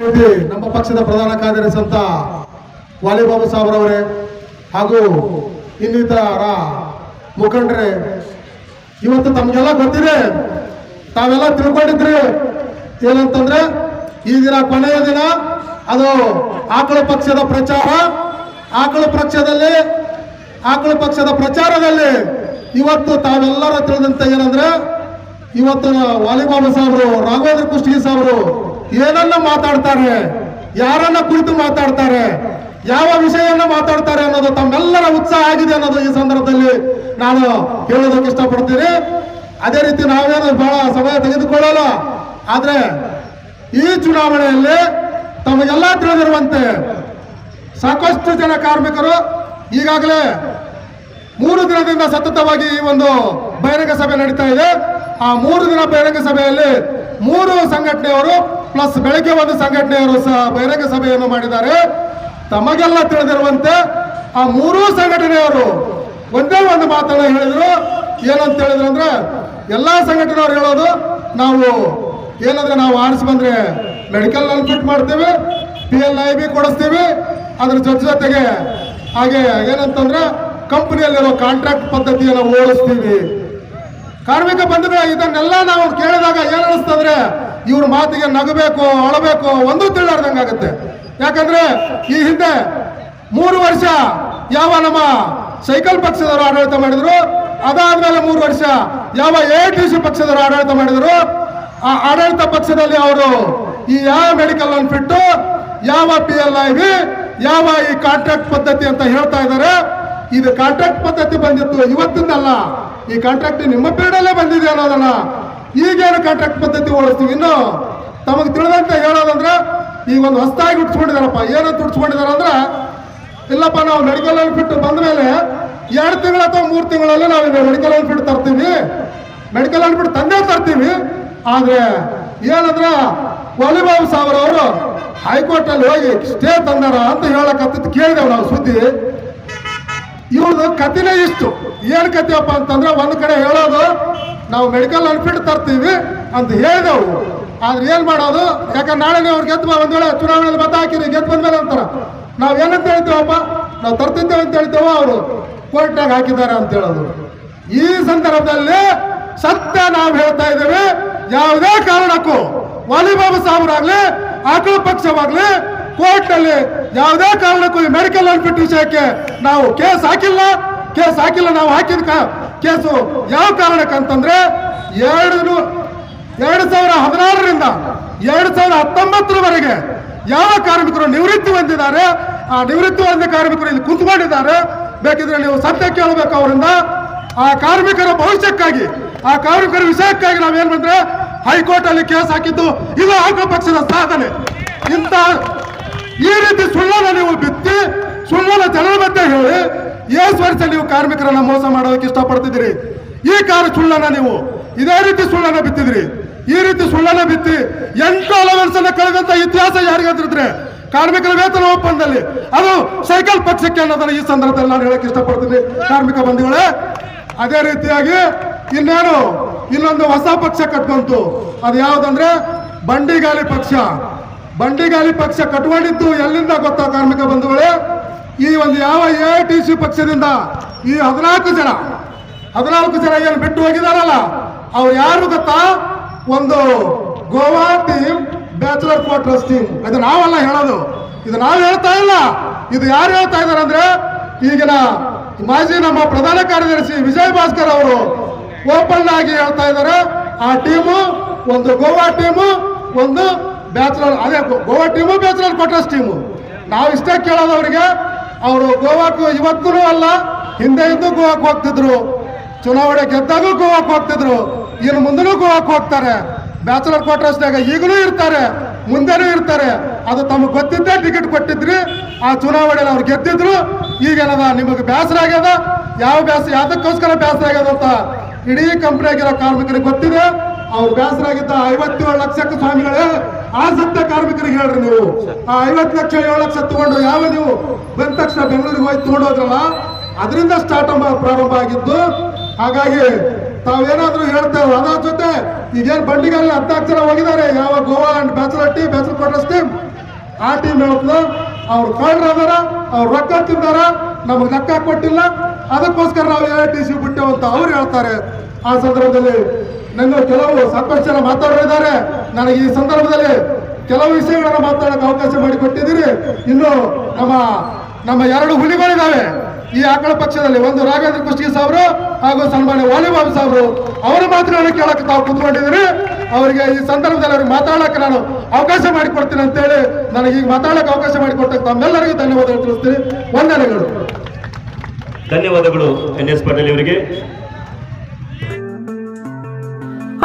ನಮ್ಮ ಪಕ್ಷದ ಪ್ರಧಾನ ಕಾರ್ಯದರ್ಶಿ ಅಂತ ವಾಲಿಬಾಬು ಸಾಬ್ರವರೇ ಹಾಗೂ ಇನ್ನಿತರ ಮುಖಂಡರೇ, ಇವತ್ತು ತಮಗೆಲ್ಲ ಗೊತ್ತಿದೆ. ತಾವೆಲ್ಲ ತಿಳ್ಕೊಂಡಿದ್ರಿ. ಏನಂತಂದ್ರೆ, ಈ ದಿನ ಕೊನೆಯ ದಿನ, ಅದು ಆಕಳ ಪಕ್ಷದ ಪ್ರಚಾರ. ಆಕಳ ಪಕ್ಷದಲ್ಲಿ, ಆಕಳ ಪಕ್ಷದ ಪ್ರಚಾರದಲ್ಲಿ ಇವತ್ತು ತಾವೆಲ್ಲರೂ ತಿಳಿದಂತೆ ಏನಂದ್ರೆ ಇವತ್ತು ವಾಲಿಬಾಬು ಸಾಬ್ರು ರಾಘವೇಂದ್ರ ಕುಷ್ಟಗಿ ಸಾಹೇಬರು ಏನನ್ನ ಮಾತಾಡ್ತಾರೆ? ಯಾರನ್ನ ಕುರಿತು ಮಾತಾಡ್ತಾರೆ? ಯಾವ ವಿಷಯವನ್ನ ಮಾತಾಡ್ತಾರೆ ಅನ್ನೋದು ತಮ್ಮೆಲ್ಲರ ಉತ್ಸಾಹ ಆಗಿದೆ ಅನ್ನೋದು ಈ ಸಂದರ್ಭದಲ್ಲಿ ನಾನು ಹೇಳೋದಕ್ಕೆ ಇಷ್ಟಪಡ್ತೀನಿ. ಅದೇ ರೀತಿ ನಾವೇನು ಬಹಳ ಸಮಯ ತೆಗೆದುಕೊಳ್ಳಲ್ಲ. ಆದ್ರೆ ಈ ಚುನಾವಣೆಯಲ್ಲಿ ತಮಗೆಲ್ಲ ತಿಳಿದಿರುವಂತೆ ಸಾಕಷ್ಟು ಜನ ಕಾರ್ಮಿಕರು ಈಗಾಗಲೇ ಮೂರು ದಿನದಿಂದ ಸತತವಾಗಿ ಈ ಒಂದು ಬಹಿರಂಗ ಸಭೆ ನಡೀತಾ ಇದೆ. ಆ ಮೂರು ದಿನ ಬಹಿರಂಗ ಸಭೆಯಲ್ಲಿ ಮೂರು ಸಂಘಟನೆಯವರು ಪ್ಲಸ್ ಬೆಳಗ್ಗೆ ಒಂದು ಸಂಘಟನೆಯವರು ಸಹ ಬಹಿರಂಗ ಸಭೆಯನ್ನು ಮಾಡಿದ್ದಾರೆ. ತಮಗೆಲ್ಲ ತಿಳಿದಿರುವಂತೆ ಆ ಮೂರೂ ಸಂಘಟನೆಯವರು ಒಂದೇ ಒಂದು ಮಾತನ್ನ ಹೇಳಿದ್ರು. ಏನಂತ ಹೇಳಿದ್ರು ಅಂದ್ರೆ, ಎಲ್ಲಾ ಸಂಘಟನೆಯವರು ಹೇಳೋದು ನಾವು ಏನಂದ್ರೆ ನಾವು ಆರಿಸಿ ಬಂದ್ರೆ ಮೆಡಿಕಲ್ ಅನ್ಫಿಟ್ ಮಾಡ್ತೇವೆ ಪಿ ಎಲ್ ಐ ಬಿ ಕೊಡಿಸ್ತೀವಿ. ಅದ್ರ ಜೊತೆ ಜೊತೆಗೆ ಹಾಗೆ ಏನಂತಂದ್ರೆ ಕಂಪನಿಯಲ್ಲಿರೋ ಕಾಂಟ್ರಾಕ್ಟ್ ಪದ್ಧತಿಯನ್ನು ಓಡಿಸ್ತೀವಿ ಕಾರ್ಮಿಕ ಬಂಧುಗಳ ಇದನ್ನೆಲ್ಲ ನಾವು ಕೇಳಿದಾಗ ಏನ್ ಇವ್ರ ಮಾತಿಗೆ ನಗಬೇಕು, ಅಳಬೇಕು ಒಂದು ತಿಳಿಲಾರ್ದಂಗಾಗುತ್ತೆ ಯಾಕಂದ್ರೆ ಈ ಹಿಂದೆ ಮೂರು ವರ್ಷ ಯಾವ ನಮ್ಮ ಸೈಕಲ್ ಪಕ್ಷದವರು ಆಡಳಿತ ಮಾಡಿದ್ರು, ಅದಾದ್ಮೇಲೆ ಮೂರು ವರ್ಷ ಯಾವ ಎ ಟಿ ಸಿ ಪಕ್ಷದವರು ಆಡಳಿತ ಮಾಡಿದ್ರು, ಆ ಆಡಳಿತ ಪಕ್ಷದಲ್ಲಿ ಅವರು ಈ ಯಾವ ಮೆಡಿಕಲ್ ಬಿಟ್ಟು ಯಾವ ಪಿ ಎಲ್ ಐ ವಿ ಯಾವ ಈ ಕಾಂಟ್ರಾಕ್ಟ್ ಪದ್ಧತಿ ಅಂತ ಹೇಳ್ತಾ ಇದ್ದಾರೆ. ಇದು ಕಾಂಟ್ರಾಕ್ಟ್ ಪದ್ಧತಿ ಬಂದಿತ್ತು ಇವತ್ತಿಂದಲ್ಲ ಈ ಕಾಂಟ್ರಾಕ್ಟ್ ನಿಮ್ಮ ಪೀರಿಯಡಲ್ಲೇ ಬಂದಿದೆ ಅನ್ನೋದನ್ನ ಈಗೇನು ಕಾಂಟ್ರಾಕ್ಟ್ ಪದ್ಧತಿ ಓಡಿಸ್ತೀವಿ ಇನ್ನು? ತಮಗೆ ತಿಳಿದಂತೆ ಹೇಳೋದಂದ್ರೆ ಈಗ ಒಂದು ಹೊಸದಾಗಿ ಉಟ್ಸ್ಕೊಂಡಿದಾರಪ್ಪ ಏನಂತ ಉಟ್ಸ್ಕೊಂಡಿದಾರ ಅಂದ್ರೆ, ಇಲ್ಲಪ್ಪ, ನಾವು ಮೆಡಿಕಲ್ ಫಿಟ್ ಬಂದ ಮೇಲೆ ಎರಡು ತಿಂಗಳು ಅಥವಾ ಮೂರು ತಿಂಗಳಲ್ಲಿ ನಾವು ಮೆಡಿಕಲ್ ಫಿಟ್ ತರ್ತೀವಿ. ಮೆಡಿಕಲ್ ಫಿಟ್ ತಂದೇ ತರ್ತೀವಿ. ಆದ್ರೆ ಏನಂದ್ರೆ, ವಾಲಿಬಾಬು ಸಾಹೇಬ್ರ ಅವರು ಹೈಕೋರ್ಟ್ ಅಲ್ಲಿ ಹೋಗಿ ಸ್ಟೇ ತಂದಾರ ಅಂತ ಹೇಳಕತ್ತಿದ್ದು ಕೇಳಿದೆವು ನಾವು ಸುದ್ದಿ. ಇವ್ರದ್ದು ಕಥೆನೇ ಇಷ್ಟು. ಏನ್ ಕಥೆಯಪ್ಪ ಅಂತಂದ್ರೆ ಒಂದು ಕಡೆ ಹೇಳೋದು, ನಾವು ಮೆಡಿಕಲ್ ಅನ್ಫಿಟ್ ತರ್ತೀವಿ ಅಂತ ಹೇಳಿದೆವು. ಆದ್ರೆ ಏನ್ ಮಾಡೋದು? ಯಾಕಂದ್ರೆ ನಾಳೆನೇ ಅವ್ರು ಗೆದ್ದು ಒಂದು ವೇಳೆ ಚುನಾವಣೆಯಲ್ಲಿ ಮತ ಹಾಕಿರಿ, ಗೆದ್ದು ಬಂದ್ಮೇಲೆ ಅಂತಾರ. ನಾವು ಏನಂತ ಹೇಳ್ತೇವಪ್ಪ? ನಾವು ತರ್ತಿದ್ದೇವೆ ಅಂತ ಹೇಳ್ತೇವೋ ಅವರು. ಕೋರ್ಟ್ನಾಗ ಹಾಕಿದ್ದಾರೆ ಅಂತ ಹೇಳೋದು. ಈ ಸಂದರ್ಭದಲ್ಲಿ ಸತ್ಯ ನಾವು ಹೇಳ್ತಾ ಇದ್ದೇವೆ. ಯಾವುದೇ ಕಾರಣಕ್ಕೂ, ವಾಲಿಬಾಬು ಸಾಹೇಬರಾಗ್ಲಿ ಆಕಳ ಪಕ್ಷವಾಗ್ಲಿ ಕೋರ್ಟ್ನಲ್ಲಿ ಯಾವುದೇ ಕಾರಣಕ್ಕೂ ಈ ಮೆಡಿಕಲ್ ಅನ್ಫಿಟ್ ವಿಷಯಕ್ಕೆ ನಾವು ಕೇಸ್ ಹಾಕಿಲ್ಲ. ಕೇಸ್ ಹಾಕಿಲ್ಲ, ನಾವು ಹಾಕಿದ ಕೇಸು ಯಾವ ಕಾರಣಕ್ಕಂತಂದ್ರೆ ಎರಡು ಎರಡು ಸಾವಿರ ಹದಿನಾರರಿಂದ ಎರಡು ಸಾವಿರ ಹತ್ತೊಂಬತ್ತರವರೆಗೆ ಯಾವ ಕಾರ್ಮಿಕರು ನಿವೃತ್ತಿ ಹೊಂದಿದ್ದಾರೆ, ಆ ನಿವೃತ್ತಿ ಹೊಂದಿದ ಕಾರ್ಮಿಕರು ಇಲ್ಲಿ ಕುಂತ್ಕೊಂಡಿದ್ದಾರೆ. ಬೇಕಿದ್ರೆ ನೀವು ಸತ್ಯ ಕೇಳಬೇಕು ಅವರಿಂದ. ಆ ಕಾರ್ಮಿಕರ ಭವಿಷ್ಯಕ್ಕಾಗಿ, ಆ ಕಾರ್ಮಿಕರ ವಿಷಯಕ್ಕಾಗಿ ನಾವೇನ್ ಬಂದ್ರೆ ಹೈಕೋರ್ಟ್ ಅಲ್ಲಿ ಕೇಸ್ ಹಾಕಿದ್ದು ಇದು ಆಂಗ್ಲ ಪಕ್ಷದ ಸಾಧನೆ. ಇಂಥ ಈ ರೀತಿ ಸುಳ್ಳನ್ನ ನೀವು ಬಿತ್ತಿ ಸುಳ್ಳನ ಜನರ ಮಧ್ಯೆ ಹೇಳಿ, ಏಸ್ ವರ್ಷ ನೀವು ಕಾರ್ಮಿಕರನ್ನ ಮೋಸ ಮಾಡೋದಕ್ಕೆ ಇಷ್ಟಪಡ್ತಿದ್ದೀರಿ. ಈ ಕಾರ ಸುಳ್ಳನ್ನ ನೀವು ಇದೇ ರೀತಿ ಸುಳ್ಳನ್ನ ಬಿತ್ತಿದ್ರಿ ಈ ರೀತಿ ಸುಳ್ಳನ್ನ ಬಿತ್ತಿ, ಎಂಟು ಅಲವೆನ್ಸ್ ಅನ್ನ ಕಳೆದಂತ ಇತಿಹಾಸ ಯಾರಿಗಾದ್ರಿದ್ರೆ ಕಾರ್ಮಿಕರ ವೇತನ ಒಪ್ಪಂದದಲ್ಲಿ. ಅದು ಸೈಕಲ್ ಪಕ್ಷಕ್ಕೆ ಅನ್ನೋದನ್ನ ಈ ಸಂದರ್ಭದಲ್ಲಿ ನಾನು ಹೇಳಕ್ ಇಷ್ಟಪಡ್ತೀನಿ ಕಾರ್ಮಿಕ ಬಂಧುಗಳೇ, ಅದೇ ರೀತಿಯಾಗಿ ಇನ್ನೇನು, ಇನ್ನೊಂದು ಹೊಸ ಪಕ್ಷ ಕಟ್ಕೊಂತು. ಅದು ಯಾವ್ದಂದ್ರೆ ಬಂಡಿಗಾಲಿ ಪಕ್ಷ. ಬಂಡಿಗಾಲಿ ಪಕ್ಷ ಕಟ್ಕೊಂಡಿದ್ದು ಎಲ್ಲಿಂದ ಗೊತ್ತಾ ಕಾರ್ಮಿಕ ಬಂಧುಗಳೇ? ಈ ಒಂದು ಯಾವ ಎ ಟಿ ಸಿ ಪಕ್ಷದಿಂದ ಈ ಹದಿನಾಲ್ಕು ಜನ ಹದಿನಾಲ್ಕು ಜನ ಏನು ಬಿಟ್ಟು ಹೋಗಿದಾರಲ್ಲ, ಅವ್ರು ಯಾರು ಗೊತ್ತಾ? ಒಂದು Goa team bachelor quarters team ಇದು ನಾವಲ್ಲ ಹೇಳೋದು. ಇದು ನಾವು ಹೇಳ್ತಾ ಇಲ್ಲ. ಇದು ಯಾರು ಹೇಳ್ತಾ ಇದಾರೆ ಅಂದ್ರೆ, ಈಗಿನ ಮಾಜಿ ನಮ್ಮ ಪ್ರಧಾನ ಕಾರ್ಯದರ್ಶಿ ವಿಜಯ್ ಭಾಸ್ಕರ್ ಅವರು ಓಪನ್ ಆಗಿ ಹೇಳ್ತಾ ಇದ್ದಾರೆ ಆ ಟೀಮು ಒಂದು ಗೋವಾ ಟೀಮು ಒಂದು ಬ್ಯಾಚುಲರ್ ಅದೇ Goa team bachelor quarters team ನಾವು ಇಷ್ಟೇ ಕೇಳೋದು ಅವರಿಗೆ ಅವರು ಗೋವಾಕ್ಕೂ ಇವತ್ತೂ ಅಲ್ಲ ಹಿಂದೆ ಇದ್ದು ಗೋವಾಕ್ಕೆ ಹೋಗ್ತಿದ್ರು. ಚುನಾವಣೆ ಗೆದ್ದಾಗೂ ಗೋವಾಕ್ಕೆ ಹೋಗ್ತಿದ್ರು. ಇನ್ನು ಮುಂದೆನೂ ಗೋವಾಕ್ಕೆ ಹೋಗ್ತಾರೆ. ಬ್ಯಾಚುಲರ್ ಕ್ವಾರ್ಟರ್ಸ್ನಾಗ ಈಗಲೂ ಇರ್ತಾರೆ, ಮುಂದೆನೂ ಇರ್ತಾರೆ. ಅದು ತಮಗೆ ಗೊತ್ತಿದ್ದೇ ಟಿಕೆಟ್ ಕೊಟ್ಟಿದ್ರಿ, ಆ ಚುನಾವಣೆಯಲ್ಲಿ ಅವ್ರು ಗೆದ್ದಿದ್ರು ಈಗೇನದ ನಿಮಗೆ ಬೇಸರ ಆಗ್ಯದ? ಯಾವ ಬೇಸರ ಯಾವುದಕ್ಕೋಸ್ಕರ ಬೇಸರ ಆಗ್ಯದ ಅಂತ ಇಡೀ ಕಂಪ್ನಿಯಾಗಿರೋ ಕಾರ್ಮಿಕರಿಗೆ ಗೊತ್ತಿದೆ. ಅವ್ರು ಬೇಸರ ಆಗಿದ್ದ ಐವತ್ತೇಳು ಲಕ್ಷಕ್ಕೆ ಸ್ವಾಮಿಗಳೇ ಆ ಕಾರ್ಮಿಕರಿಗೆ ಹೇಳ್ರಿ ನೀವು. ಆ ಐವತ್ತು ಲಕ್ಷ, ಏಳು ಲಕ್ಷ ತಗೊಂಡು ಯಾವ ನೀವು ಬಂದ ತಕ್ಷಣ ಬೆಂಗಳೂರಿಗೆ ಹೋಗಿ ತಗೊಂಡೋದ್ರಲ್ಲ, ಅದರಿಂದ ಸ್ಟಾರ್ಟ್ ಪ್ರಾರಂಭ ಆಗಿದ್ದು, ಹಾಗಾಗಿ ತಾವೇನಾದ್ರೂ ಹೇಳ್ತೇವೆ ಅದರ ಜೊತೆ ಈಗೇನ್ ಬಂಡಿಗಲ್ಲಿ ಹದಿನಾಲ್ಕು ಜನ ಹೋಗಿದ್ದಾರೆ. ಯಾವ Goa and bachelor team bachelor quarters team ಆ ಟೀಮ್ ಹೇಳ್ತದ, ಅವ್ರು ಕಳ್ಳರದಾರ ಅವ್ರು ರೊಕ್ಕ ತಿಂದಾರ, ನಮಗೆ ಲೆಕ್ಕ ಕೊಟ್ಟಿಲ್ಲ. ಅದಕ್ಕೋಸ್ಕರ ನಾವು ಎ ಟಿ ಸಿ ಬಿಟ್ಟೆವು ಅಂತ ಅವ್ರು ಹೇಳ್ತಾರೆ. ಆ ಸಂದರ್ಭದಲ್ಲಿ ನನ್ನ ಕೆಲವು ಸಾಕಷ್ಟು ಜನ ಮಾತಾಡಿದ್ದಾರೆ ನನಗೆ ಈ ಸಂದರ್ಭದಲ್ಲಿ ಕೆಲವು ವಿಷಯಗಳನ್ನ ಮಾತಾಡಕ್ಕೆ ಅವಕಾಶ ಮಾಡಿಕೊಟ್ಟಿದ್ದೀರಿ. ಇನ್ನು ನಮ್ಮ ನಮ್ಮ ಎರಡು ಹುಲಿಗಳಿದ್ದಾವೆ. ಈ ಆಕಳ ಪಕ್ಷದಲ್ಲಿ ಒಂದು ರಾಘೇಂದ್ರ ಕುಷ್ಟಗಿ ಸಾವ್ರು ಹಾಗೂ ಸನ್ಮಾನ್ಯ ವಾಲಿಬಾಬು ಸಾಹೇಬರು ಅವರ ಮಾತುಗಳನ್ನು ಕೇಳಕ್ಕೆ ತಾವು ಕುತ್ಕೊಂಡಿದ್ದೀರಿ. ಅವರಿಗೆ ಈ ಸಂದರ್ಭದಲ್ಲಿ ಅವ್ರಿಗೆ ಮಾತಾಡಕ್ಕೆ ನಾನು ಅವಕಾಶ ಮಾಡಿಕೊಡ್ತೀನಿ ಅಂತೇಳಿ ನನಗೆ ಈಗ ಮಾತಾಡಕ್ಕೆ ಅವಕಾಶ ಮಾಡಿಕೊಟ್ಟಕ್ಕೆ ತಮ್ಮೆಲ್ಲರಿಗೂ ಧನ್ಯವಾದಗಳು ತಿಳಿಸ್ತೀನಿ. ವಂದನೆಗಳು. ಧನ್ಯವಾದಗಳು ಎನ್ ಎಸ್ ಪಾಟೀಲ್ ಇವರಿಗೆ.